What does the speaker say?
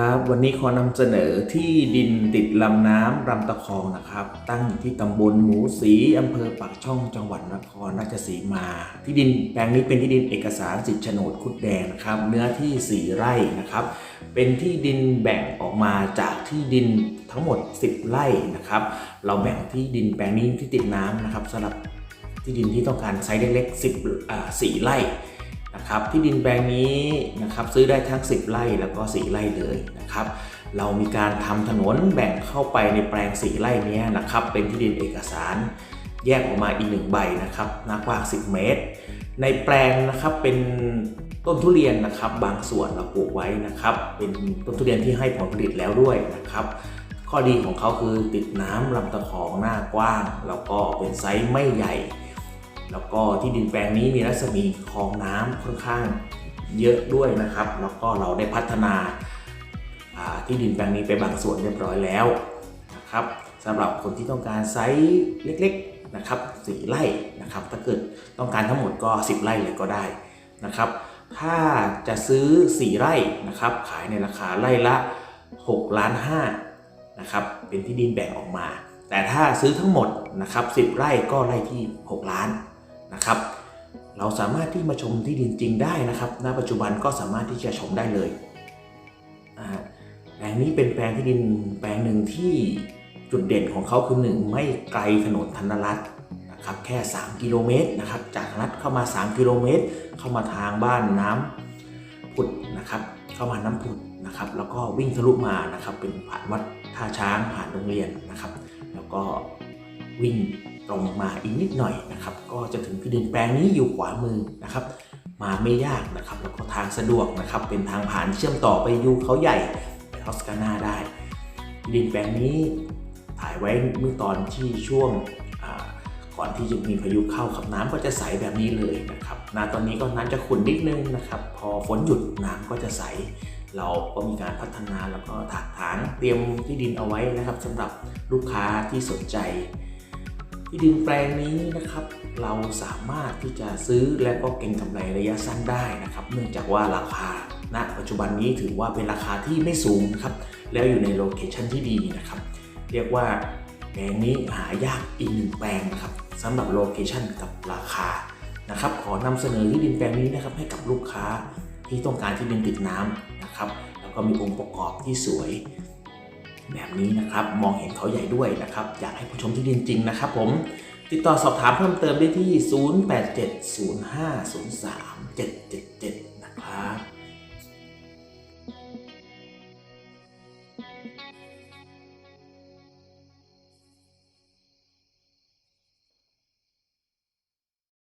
ครับ วันนี้ขอนำเสนอที่ดินติดลำน้ำลำตะคองนะครับ ตั้งอยู่ที่ตำบลหมูสีอำเภอปากช่องจังหวัดนครราชสีมา ที่ดินแปลงนี้เป็นที่ดินเอกสารสิทธิโฉนดคุดแดงนะครับ เนื้อที่ 4 ไร่นะครับ เป็นที่ดินแบ่งออกมาจากที่ดินทั้งหมด 10 ไร่นะครับ เราแบ่งที่ดินแปลงนี้ที่ติดน้ำนะครับสำหรับที่ดินที่ต้องการไซส์เล็กๆ10อ่า4ไร่ นะครับที่ดินแปลงนี้นะครับซื้อได้ทั้ง 10 ไร่แล้วก็4ไร่เลยนะครับเรามีการทำถนนแบ่งเข้าไปในแปลง 4 ไร่เนี้ยนะครับเป็นที่ดินเอกสารแยกออกมาอีกหนึ่งใบนะครับหน้ากว้าง 10 เมตร ในแปลงนะครับเป็นต้นทุเรียนนะครับบางส่วนเราปลูกไว้นะครับ เป็นต้นทุเรียนที่ให้ผลผลิตแล้วด้วยนะครับ ข้อดีของเขาคือติดน้ำลำตะคองหน้ากว้าง แล้วก็เป็นไซส์ไม่ใหญ่ แล้วก็ที่ดินแปลงนี้มีรัศมีคลองน้ำค่อนข้างเยอะด้วยนะครับ แล้วก็เราได้พัฒนาที่ดินแปลงนี้ไปบางส่วนเรียบร้อยแล้วนะครับสำหรับคนที่ต้องการไซส์เล็กๆนะครับสี่ไร่นะครับ ถ้าเกิดต้องการทั้งหมดก็ 10 ไร่เลยก็ได้นะครับ ถ้าจะซื้อ 4 ไร่นะครับขายในราคาไร่ละ6ล้าน5นะครับเป็นที่ดินแบ่งออกมา แต่ถ้าซื้อทั้งหมดนะครับ10 ไร่ก็ไร่ที่ 6 ล้าน นะครับ เราสามารถที่มาชมที่ดินจริงได้นะครับณปัจจุบันก็สามารถที่จะชมได้เลยอ่าแปลงนี้เป็นแปลงที่ดินแปลงหนึ่งที่จุดเด่นของเขาคือหนึ่งไม่ไกลถนนธนรัตน์นะครับแค่ 3 กิโลเมตรนะครับจากรัฐเข้ามา 3 กิโลเมตร เข้ามาทางบ้านน้ำผุดนะครับเข้ามาน้ำผุดนะครับแล้วก็วิ่งทะลุมานะครับเป็นผ่านวัดท่าช้างผ่านโรงเรียนนะครับ แล้วก็ วิ่งตรงมาอีกนิดหน่อยนะครับ ก็จะถึงที่ดินแปลงนี้อยู่ขวามือนะครับ มาไม่ยากนะครับ แล้วก็ทางสะดวกนะครับ เป็นทางผ่านเชื่อมต่อไปยูเขาใหญ่ไปทอสกานาได้ที่ดินแปลงนี้ถ่ายไว้เมื่อตอนที่ช่วงก่อนที่จะมีพายุเข้าขับน้ำก็จะใสแบบนี้เลยนะครับนาตอนนี้ก็น้ำจะขุ่นนิดนึงนะครับ พอฝนหยุดน้ำก็จะใส เราก็มีการพัฒนาแล้วก็ถากถางเตรียมที่ดินเอาไว้นะครับสำหรับลูกค้าที่สนใจ ที่ดินแปลงนี้นะครับ เราสามารถที่จะซื้อและก็เก็งกำไรระยะสั้นได้นะครับ เนื่องจากว่าราคาณปัจจุบันนี้ถือว่าเป็นราคาที่ไม่สูงครับ แล้วอยู่ในโลเคชันที่ดีนะครับ เรียกว่าแปลงนี้หายากอีกหนึ่งแปลงนะครับสำหรับโลเคชันกับราคานะครับขอนำเสนอที่ดินแปลงนี้นะครับให้กับลูกค้าที่ต้องการที่ดินติดน้ำนะครับ แล้วก็มีองค์ประกอบที่สวย แบบนี้นะครับ มองเห็นเขาใหญ่ด้วยนะครับ อยากให้ผู้ชมที่ดินจริงนะครับผม ติดต่อสอบถามเพิ่มเติมได้ที่ 0870503777